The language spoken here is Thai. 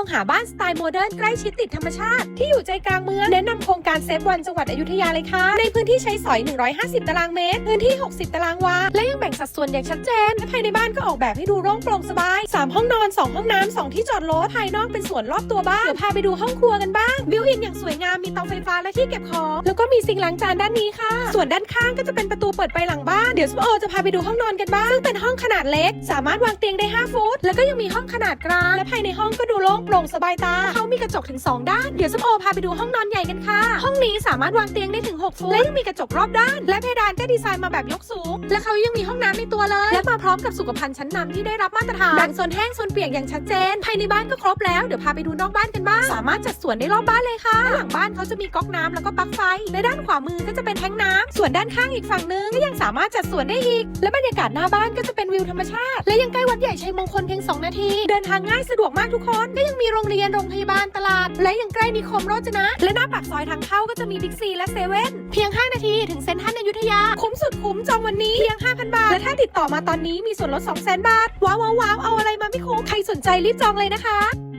องหาบ้านสไตล์โมเดิร์นใกล้ชิดติดธรรมชาติ ที่อยู่ใจกลางเมืองแนะนำโครงการเซฟวันจังหวัดอยุธยาเลยค่ะ ในพื้นที่ใช้สอย 150 ตารางเมตร พื้นที่ 60 ตารางวา และยังแบ่งสัดส่วนอย่างชัดเจนและภายในบ้านก็ออกแบบให้ดูโร่งโปร่งสบาย 3 ห้องนอน 2 ห้องน้ำ2ที่จอดรถภายนอกเป็นสวนรอบตัวบ้านเดี๋ยวพาไปดูห้องครัวกันบ้างบิวอินอย่างสวยงามมีเตาไฟฟ้าและที่เก็บของแล้วก็มีซิงล้างจานด้านนี้ค่ะ ส่วนด้านข้างก็จะเป็นประตูเปิดไปหลังบ้านเดี๋ยวสปโอจะพาไปดูห้องนอนกันบ้างซึ่งเป็นห้องขนาดเล็ก สามารถวางเตียงได้ 5 ฟุต แล้วก็ยังมีห้องขนาดกลางและภายในห้องก็ดูโล่งโปร่งสบายตา เขามีกระจกถึง 2 ด้าน เดี๋ยวสปโอพาไปดูห้องนอนใหญ่กันค่ะ ห้องนี้สามารถวางเตียงได้ถึง6ฟุต และยังมีกระจกรอบด้าน และเพดานก็ดีไซน์มาแบบยกสูง และเขายังมีห้องน้ำในตัวเลย และมาพร้อมกับสุขภัณฑ์ชั้นนำที่ได้รับมาตรฐานแบ่งโซนแห้งโซนเปียกอย่างชัดเจน ภายในบ้านก็ครบแล้ว เดี๋ยวพาไปดูนอกบ้านกันบ้าง สามารถจัดสวนได้รอบบ้านเลยค่ะ หลังบ้านเขาจะมีก๊อกน้ำแล้วก็ปลั๊กไฟ และด้านขวามือก็จะเป็นแท้งน้ำส่วนด้านข้างอีกฝั่งนึงก็ยังสามารถจัดสวนได้อีก และบรรยากาศหน้าบ้านก็จะเป็นวิวธรรมชาติ และยังใกล้วัดใหญ่ชัยมงคลเพียง2นาที เดินทางง่ายสะดวกมากทุกคนก็ยังมีโรงเรียนโรงพยาบาลตลาด และยังใกล้นิคมโรจนะ และหน้าปากซอยทางเข้าก็จะมีบิ๊กซีและเซเว่นเพียง 5 นาทีถึงเซ็นทรัลอยุธยา คุ้มสุดคุ้มจองวันนี้เพียง 5,000 บาท และถ้าติดต่อมาตอนนี้มีส่วนลด200,000 บาท ว้าวว้าวว้าวเอาอะไรมาไม่คุ้มใครสนใจรีบจองเลยนะคะ